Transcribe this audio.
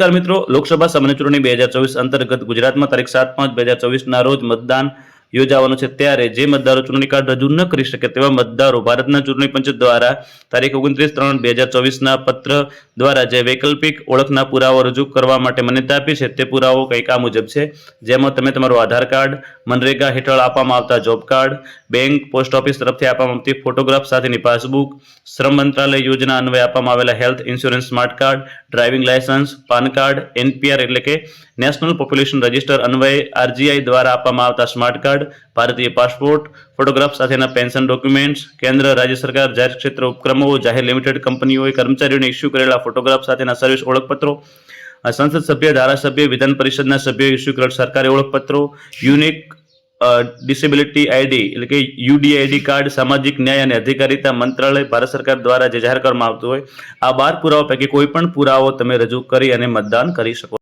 નમસ્કાર મિત્રો. લોકસભા સામાન્ય ચૂંટણી બે હજાર ચોવીસ અંતર્ગત ગુજરાતમાં તારીખ સાત પાંચ બે હજાર ચોવીસના રોજ મતદાન યોજાવાનું છે ત્યારે જે મતદારો ચૂંટણી કાર્ડ રજૂ ન કરી શકે તેવા મતદારો ભારતના ચૂંટણી પંચ દ્વારા તારીખ ઓગણત્રીસ ત્રણ બે હજાર ચોવીસના પત્ર દ્વારા જે વૈકલ્પિક ઓળખના પુરાવો રજૂ કરવા માટે માન્યતા આપી છે તે પુરાવો કંઈક આ મુજબ છે? જેમાં તમે તમારું આધાર કાર્ડ, મનરેગા હેઠળ આપવામાં આવતા job card, bank, post office તરફથી આપવામાં આવતી ફોટોગ્રાફ સાથેની પાસબુક, શ્રમ મંત્રાલય યોજના અન્વયે આપવામાં આવેલા health insurance smart card, driving licence PAN card, NPR એટલે કે નેશનલ પોપ્યુલેશન રજિસ્ટર અન્વયે આરજીઆઈ દ્વારા આપવામાં આવતા સ્માર્ટ કાર્ડ ભારતીય પાસપોર્ટ ફોટોગ્રાફ સાથેના પેન્શન ડોક્યુમેન્ટ્સ કેન્દ્ર, રાજ્ય સરકાર, જાહેર ક્ષેત્ર, ઉપક્રમો, જાહેર લિમિટેડ કંપનીઓએ કર્મચારીઓને ઇસ્યુ કરેલા ફોટોગ્રાફ સાથેના સર્વિસ ઓળખપત્રો સંસદ સભ્ય, ધારાસભ્ય, વિધાન પરિષદના સભ્યો ઇસ્યુ કરેલ સરકારી ઓળખપત્રો યુનિક ડિસેબિલિટી આઈડી એટલે કે યુડીઆઈડી કાર્ડ સામાજિક ન્યાય અને અધિકારીતા મંત્રાલય, ભારત સરકાર દ્વારા જે જાહેર કરવામાં આવતું હોય, આ બાર પુરાવા પૈકી કોઈ પણ પુરાવો તમે રજૂ કરી અને મતદાન કરી શકો